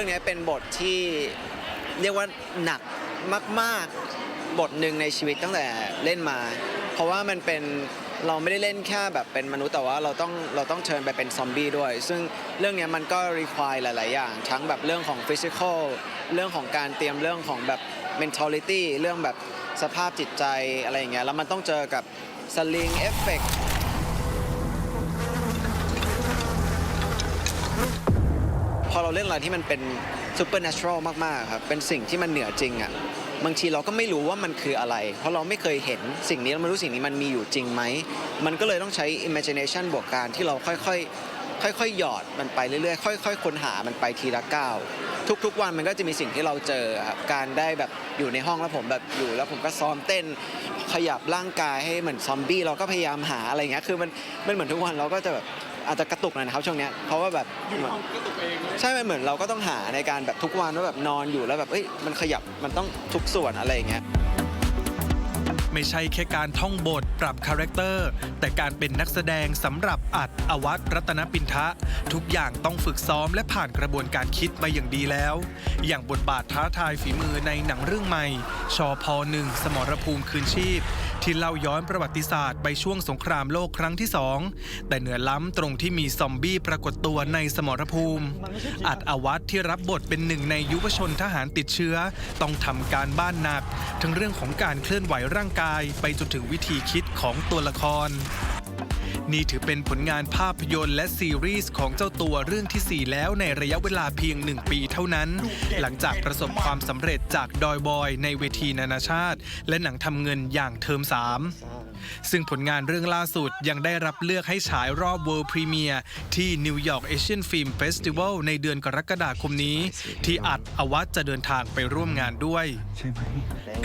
รื่องนี้เป็นบทที่เรียกว่าหนักมาก ๆ บทหนึ่งในชีวิตตั้งแต่เล่นมา เพราะว่ามันเป็นเราไม่ได้เล่นแค่แบบเป็นมนุษย์แต่ว่าเราต้องเราต้องเชิญไปเป็นซอมบี้ด้วย ซึ่งเรื่องนี้มันก็รีควายหลาย ๆ อย่าง ทั้งแบบเรื่องของฟิสิกอลเรื่องของการเตรียมเรื่องของแบบ mentality เรื่องแบบสภาพจิตใจอะไรอย่างเงี้ยแล้วมันต้องเจอกับสลิงเอฟเฟกพ เราเล่นอะไรที่มันเป็นซูเปอร์เนเชอรัลมากๆครับเป็นสิ่งที่มันเหนือจริงอะบางทีเราก็ไม่รู้ว่ามันคืออะไร เพราะเราไม่เคยเห็นสิ่งนี้เราไม่รู้สิ่งนี้มันมีอยู่จริงไหม มันก็เลยต้องใช้ imagination บวกการที่เราค่อยๆ ค่อยๆ หยอดมันไปเรื่อยๆ ค่อย ๆ ค้นหามันไปทีละก้าวทุกๆ วันมันก็จะมีสิ่งที่เราเจอครับการได้แบบอยู่ในห้องแล้วผมแบบอยู่ แล้วผมก็ซ้อมเต้น ขยับร่างกายให้เหมือนซอมบี้เราก็พยายามหาอะไรอย่างเงี้ยคือมันมันเหมือนทุกวันเราก็จะแบบ อาจจะกระตุกหน่อยนะครับช่วงเนี้ยเพราะว่าแบบใช่มันเหมือนเราก็ต้องหาในการแบบทุกวันว่าแบบนอนอยู่แล้วแบบเอ้ยมันขยับมันต้องทุกส่วนอะไรอย่างเงี้ย ไม่ใช่แค่การท่องบทปรับคาแรคเตอร์ แต่การเป็นนักแสดงสำหรับอัดอวัตรัตนปินทะ ทุกอย่างต้องฝึกซ้อมและผ่านกระบวนการคิดมาอย่างดีแล้ว อย่างบทบาทท้าทายฝีมือในหนังเรื่องใหม่ ชอพอหนึ่งสมรภูมิคืนชีพ ที่เล่าย้อนประวัติศาสตร์ไปช่วงสงครามโลกครั้งที่สองแต่เหนือล้ำตรงที่มีซอมบี้ปรากฏตัวในสมรภูมิ อัดอวัตที่รับบทเป็นหนึ่งในยุวชนทหารติดเชื้อ ต้องทำการบ้านหนัก ทั้งเรื่องของการเคลื่อนไหวร่างกายไปจนถึงวิธีคิดของตัวละคร นี่ถือเป็นผลงานภาพยนตร์และซีรีส์ของเจ้าตัวเรื่องทีสี่4 แล้วในระยะเวลาเพียงหนึ่งปีเท่านั้น หลังจากประสบความสำเร็จจากดอยบอยในเวทีนานาชาติ และหนังทำเงินอย่างเทอม3ซึ่งผลงานเรื่องล่าสุดยังได้รับเลือกให้ฉายรอบ World Premiere ที่นิวยอร์กเอเชียนฟิล์มเฟสติวัลในเดือนกรกฎาคมนี้ ที่อัดอวัตจะเดินทางไปร่วมงานด้วย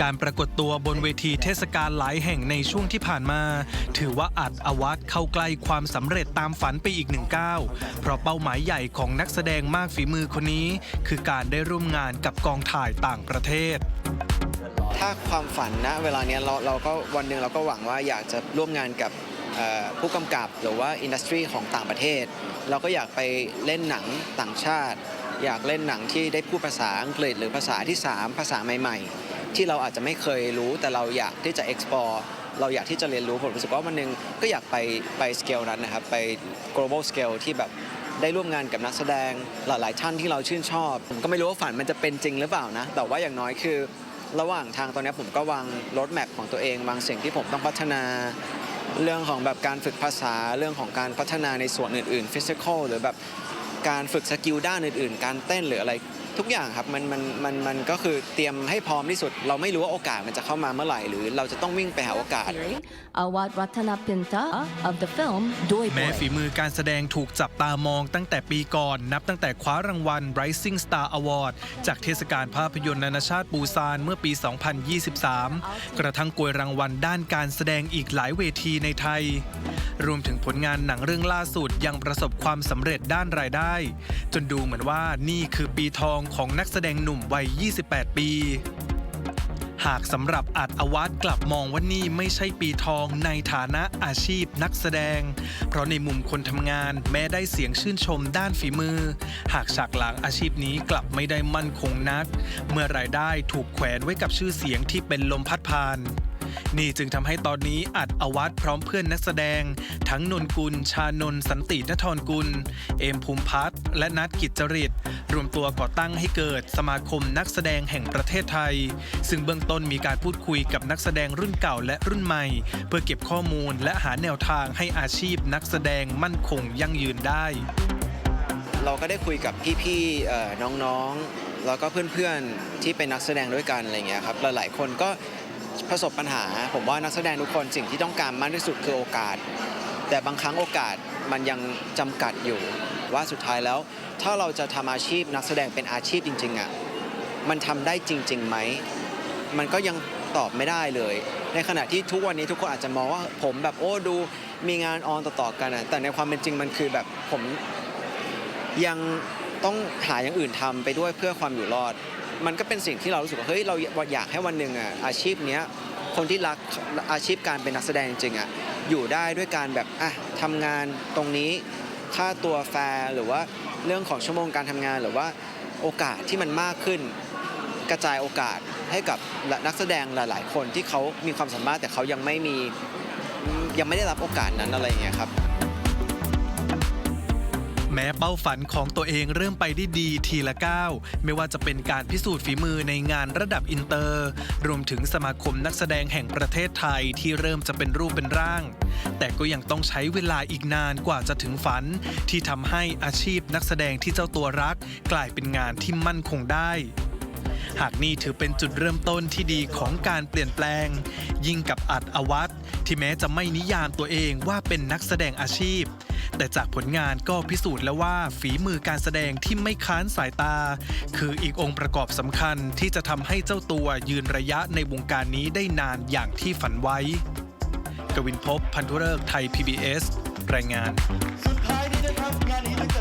การปรากฏตัวบนเวทีเทศกาลหลายแห่งในช่วงที่ผ่านมา ถือว่าอัดอวัตเข้าใกล้ความสำเร็จตามฝันไปอีกหนึ่งก้าวเพราะเป้าหมายใหญ่ของนักแสดงมากฝีมือคนนี้ คือการได้ร่วมงานกับกองถ่ายต่างประเทศ ถ้าความฝันนะเวลาเนี้ยเราเราก็วันหนึ่งเราก็หวังว่าอยากจะร่วมงานกับเอ่อผู้กำกับหรือว่าอินดัสทรีของต่างประเทศ เราก็อยากไปเล่นหนังต่างชาติ อยากเล่นหนังที่ได้พูดภาษาอังกฤษหรือภาษาที่ 3 ภาษาใหม่ๆ ที่เราอาจจะไม่เคยรู้แต่เราอยากที่จะ explore เราอยากที่จะเรียนรู้ผมรู้สึกว่าวันหนึ่งก็อยากไปไปสเกลนั้นนะครับ ไป global scale ที่แบบได้ร่วมงานกับนักแสดงหลายๆท่านที่เราชื่นชอบผมก็ไม่รู้ว่าฝันมันจะเป็นจริงหรือเปล่านะ แต่ว่าอย่างน้อยคือ ระหว่างทางตอนนี้ผมก็วางรถแมพของตัวเองวางสิ่งที่ผมต้องพัฒนา เรื่องของแบบการฝึกภาษาเรื่องของการพัฒนาในส่วนอื่นๆฟิสิกอลหรือแบบการฝึกสกิลด้านอื่นๆ การเต้นหรืออะไร ทุกอย่างครับมันมันมันมันก็คือเตรียมให้พร้อมที่สุด เราไม่รู้ว่าโอกาสมันจะเข้ามาเมื่อไหร่ หรือเราจะต้องวิ่งไปหาโอกาส Awad Ratana Pinta of the film Doi แม้ Boy. ฝีมือการแสดงถูกจับตามองตั้งแต่ปีก่อน นับตั้งแต่คว้ารางวัล Rising Star Award จากเทศกาลภาพยนตร์นานาชาติปูซานเมื่อปี 2023 กระทั่งกวยรางวัลด้านการแสดงอีกหลายเวทีในไทย รวมถึงผลงานหนังเรื่องล่าสุดยังประสบความสำเร็จด้านรายได้ จนดูเหมือนว่านี่คือปีทองของนักแสดงหนุ่มวัย 28 ปี หากสำหรับอัดอวัตกลับมองว่านี่ไม่ใช่ปีทองในฐานะอาชีพนักแสดง เพราะในมุมคนทำงานแม้ได้เสียงชื่นชมด้านฝีมือ หากฉากหลังอาชีพนี้กลับไม่ได้มั่นคงนัก เมื่อรายได้ถูกแขวนไว้กับชื่อเสียงที่เป็นลมพัดพาน นี่จึงทำให้ตอนนี้อัดอวัตพร้อมเพื่อนนักแสดง ทั้งนนกุล ชานนท์สันตินทรกุล เอมภูมิพัฒน์และนัทกิจจริต รวมตัวก่อตั้งให้เกิดสมาคมนักแสดงแห่งประเทศไทย ซึ่งเบื้องต้นมีการพูดคุยกับนักแสดงรุ่นเก่าและรุ่นใหม่ เพื่อเก็บข้อมูลและหาแนวทางให้อาชีพนักแสดงมั่นคงยั่งยืนได้ เราก็ได้คุยกับพี่ๆเอ่อน้องๆ แล้วก็เพื่อนๆ ที่เป็นนักแสดงด้วยกันอะไรเงี้ยครับหลายๆคนก็ ประสบปัญหา ผมว่านักแสดงทุกคนสิ่งที่ต้องการมากที่สุดคือโอกาส แต่บางครั้งโอกาสมันยังจำกัดอยู่ ว่าสุดท้ายแล้ว ถ้าเราจะทำอาชีพนักแสดงเป็นอาชีพจริงๆอะมันทำได้จริงๆไหมมันก็ยังตอบไม่ได้เลย ในขณะที่ทุกวันนี้ทุกคนอาจจะมองว่าผมแบบโอ้ดูมีงานออนต่อๆกันอะแต่ในความเป็นจริงมันคือแบบผมยังต้องหาอย่างอื่นทำไปด้วยเพื่อความอยู่รอด มันก็เป็นสิ่งที่เรารู้สึกว่าเฮ้ยเราอยากให้วันหนึ่งอะอาชีพเนี้ยคนที่รักอาชีพการเป็นนักแสดงจริงๆอะอยู่ได้ด้วยการแบบอะทำงานตรงนี้ค่าตัวแฟร์หรือว่าเรื่องของชั่วโมงการทำงานหรือว่าโอกาสที่มันมากขึ้น กระจายโอกาสให้กับนักแสดงหลาย ๆ คนที่เขามีความสามารถแต่เขายังไม่มียังไม่ได้รับโอกาสนั้นอะไรอย่างเงี้ยครับ แม้เป้าฝันของตัวเองเริ่มไปได้ดีทีละก้าวไม่ว่าจะเป็นการพิสูจน์ฝีมือในงานระดับอินเตอร์ รวมถึงสมาคมนักแสดงแห่งประเทศไทยที่เริ่มจะเป็นรูปเป็นร่าง แต่ก็ยังต้องใช้เวลาอีกนานกว่าจะถึงฝัน ที่ทำให้อาชีพนักแสดงที่เจ้าตัวรัก กลายเป็นงานที่มั่นคงได้หากนี่ถือเป็นจุดเริ่มต้นที่ดีของการเปลี่ยนแปลง ยิ่งกับอัดอวัตที่แม้จะไม่นิยามตัวเองว่าเป็นนักแสดงอาชีพ แต่จากผลงานก็พิสูจน์แล้วว่าฝีมือการแสดงที่ไม่ค้านสายตา คืออีกองค์ประกอบสำคัญที่จะทำให้เจ้าตัวยืนระยะในวงการนี้ได้นานอย่างที่ฝันไว้ กวินพบพันธุเริกษ์ไทย PBS รายงาน